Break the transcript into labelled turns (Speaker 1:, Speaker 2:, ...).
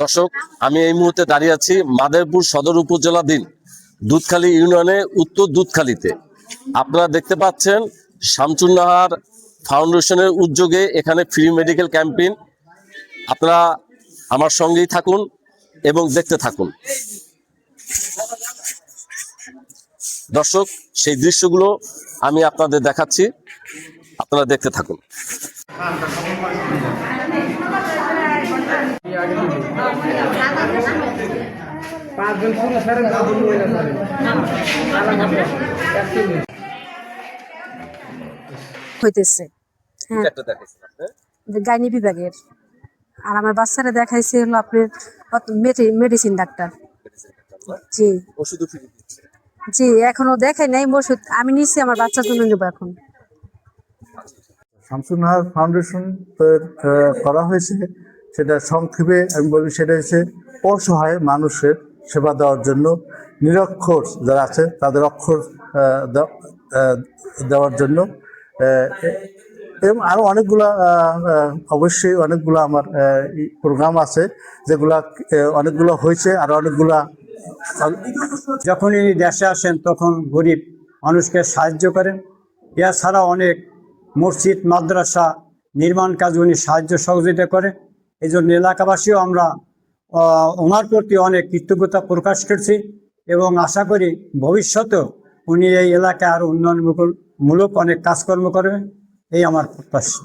Speaker 1: দর্শক, আমি এই মুহূর্তে দাঁড়িয়ে আছি মাদারপুর সদর উপজেলাধীন দুধখালী ইউনিয়নে, উত্তর দুধখালীতে। আপনারা দেখতে পাচ্ছেন, শামচুন্নাহার ফাউন্ডেশনের উদ্যোগে এখানে ফ্রি মেডিকেল ক্যাম্পেইন। আপনারা আমার সঙ্গেই থাকুন এবং দেখতে থাকুন। দর্শক, সেই দৃশ্যগুলো আমি আপনাদের দেখাচ্ছি। আপনারা দেখতে থাকুন।
Speaker 2: পাঁচজন পুরো স্যারের দাদু মহিলা স্যারের
Speaker 3: হইতেছে। হ্যাঁ।
Speaker 1: একটা দেখাচ্ছেন
Speaker 3: গাইনি বিভাগের। আর আমার বাচ্চারা দেখাইছে হলো আপনার মেডিসিন ডাক্তার। জি।
Speaker 1: দিচ্ছে।
Speaker 3: জি এখনও দেখাই নাই ওষুধ আমি নিচ্ছি আমার বাচ্চার জন্য নেব এখন।
Speaker 4: শামসুনাহার ফাউন্ডেশন করা হয়েছে। সেটা সংক্ষেপে আমি বলি সেটা হচ্ছে অসহায় মানুষের সেবা দেওয়ার জন্য নিরক্ষর যারা আছে, তাদের অক্ষর দেওয়ার জন্য এবং আরও অনেকগুলা অবশ্যই অনেকগুলো আমার প্রোগ্রাম আছে, যেগুলা অনেকগুলো হয়েছে, আর অনেকগুলা
Speaker 5: যখন ইনি দেশে আসেন তখন গরিব মানুষকে সাহায্য করেন। এছাড়া অনেক মসজিদ, মাদ্রাসা নির্মাণ কাজ উনি সাহায্য সহযোগিতা করেন। এই জন্য এলাকাবাসীও আমরা ওনার প্রতি অনেক কৃতজ্ঞতা প্রকাশ করছি এবং আশা করি ভবিষ্যতেও উনি এই এলাকায় আরও উন্নয়নমূলক অনেক কাজকর্ম করবেন এই আমার প্রত্যাশা।